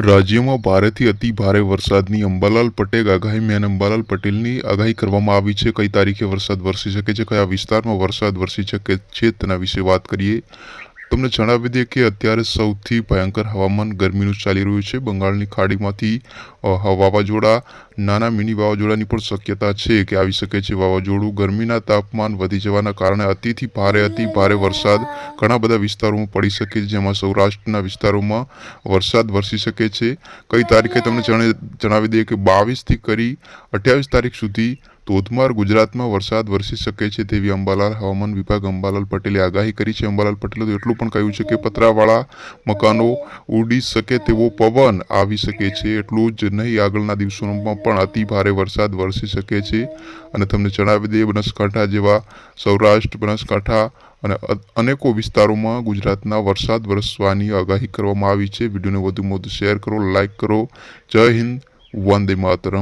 રાજ્યમાં ભારેથી અતિ ભારે વરસાદની અંબાલાલ પટેલ આગાહી, મેન અંબાલાલ પટેલની આગાહી કરવામાં આવી છે. કઈ તારીખે વરસાદ વરસી શકે છે? કયા વિસ્તારમાં વરસાદ વરસી શકે છે? તેના વિશે વાત કરીએ. તમને જણાવી દઈએ કે અત્યારે સૌથી ભયંકર હવામાન ગરમીનું ચાલી રહ્યું છે. બંગાળની ખાડીમાંથી વાવાઝોડા, નાના મિની વાવાઝોડાની પણ શક્યતા છે કે આવી શકે છે. વાવાઝોડું ગરમીના તાપમાન વધી જવાના કારણે અતિથી ભારે, અતિ ભારે વરસાદ ઘણા બધા વિસ્તારોમાં પડી શકે છે. જેમાં સૌરાષ્ટ્રના વિસ્તારોમાં વરસાદ વરસી શકે છે. કઈ તારીખે તમને જણે- જણાવી દઈએ કે બાવીસથી કરી અઠ્યાવીસ તારીખ સુધી ધોધમાર ગુજરાતમાં વરસાદ વરસી શકે છે તેવી અંબાલાલ, હવામાન વિભાગ અંબાલાલ પટેલે આગાહી કરી છે. અંબાલાલ પટેલે તો એટલું પણ કહ્યું છે કે પતરાવાળા મકાનો ઉડી શકે તેવો પવન આવી શકે છે. એટલું જ નહીં, આગળના દિવસોમાં પણ અતિ ભારે વરસાદ વરસી શકે છે. અને તમને જણાવી દઈએ, બનાસકાંઠા જેવા સૌરાષ્ટ્ર, બનાસકાંઠા અને અનેકો વિસ્તારોમાં ગુજરાતના વરસાદ વરસવાની આગાહી કરવામાં આવી છે. વિડીયોને વધુમાં વધુ શેર કરો લાઇક કરો. જય હિન્દ, વંદે માતરમ.